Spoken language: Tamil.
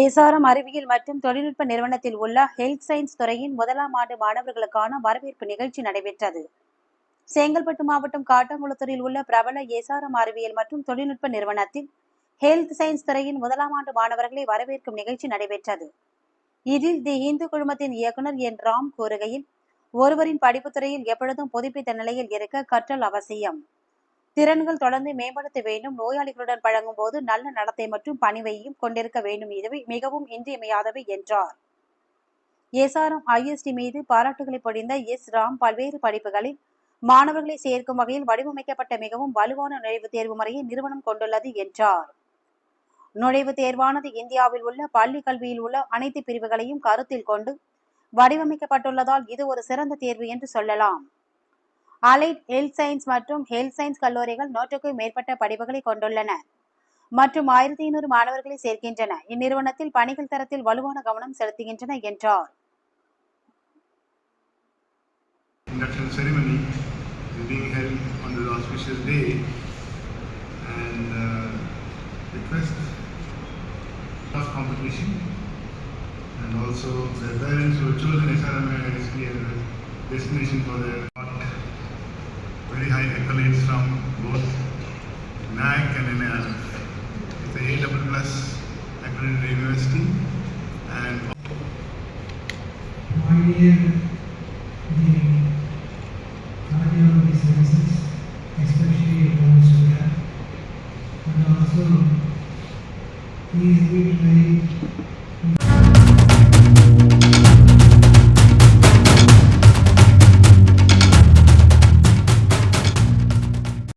ஏசாரம் அறிவியல் மற்றும் தொழில்நுட்ப நிறுவனத்தில் உள்ள ஹெல்த் சயின்ஸ் துறையின் முதலாம் ஆண்டு மாணவர்களுக்கான வரவேற்பு நிகழ்ச்சி நடைபெற்றது. செங்கல்பட்டு மாவட்டம் காட்டாங்குளத்தூரில் உள்ள பிரபல ஏசாரம் அறிவியல் மற்றும் தொழில்நுட்ப நிறுவனத்தில் ஹெல்த் சயின்ஸ் துறையின் முதலாம் ஆண்டு மாணவர்களை வரவேற்கும் நிகழ்ச்சி நடைபெற்றது. இதில் தி இந்து குழுமத்தின் இயக்குனர் என் ராம் கூறுகையில் ஒருவரின் படிப்புத்துறையில் எப்பொழுதும் புதுப்பித்த நிலையில் இருக்க கற்றல் அவசியம். திறன்கள் தொடர்ந்து மேம்படுத்த வேண்டும். நோயாளிகளுடன் பழகும் போது நல்ல நடத்தை மற்றும் பணிவையும் கொண்டிருக்க வேண்டும். இதுவே மிகவும் இன்றியமையாதவை என்றார். எஸ்ஆர்எம் ஐஎஸ்டி மீது பாராட்டுகளை பொழிந்த எஸ் ராம் பல்வேறு படிப்புகளில் மாணவர்களை சேர்க்கும் வகையில் வடிவமைக்கப்பட்ட மிகவும் வலுவான நுழைவுத் தேர்வு முறையை நிறுவனம் கொண்டுள்ளது என்றார். நுழைவுத் தேர்வானது இந்தியாவில் உள்ள பள்ளி கல்வியில் உள்ள அனைத்து பிரிவுகளையும் கருத்தில் கொண்டு வடிவமைக்கப்பட்டுள்ளதால் இது ஒரு சிறந்த தேர்வு என்று சொல்லலாம். அலைட் ஹெல்த் சயின்ஸ் மற்றும் ஹெல்த் சயின்ஸ் கல்லூரிகள் நூற்றுக்கும் மேற்பட்ட படிப்புகளை கொண்டுள்ளன மற்றும் ஆயிரத்தி ஐநூறு மாணவர்களை சேர்க்கின்றன இந்நிறுவனத்தில் பணிகள் தரத்தில் வலுவான கவனம் செலுத்துகின்றன என்றார் induction ceremony is being held on this auspicious day and uh, request class competition and also the parents who have chosen SRMI as their destination for their very high accolades from both NAC and NAR. It's a A double plus accredited university and pioneered the cardiology services, especially home Sudan. And also, he is being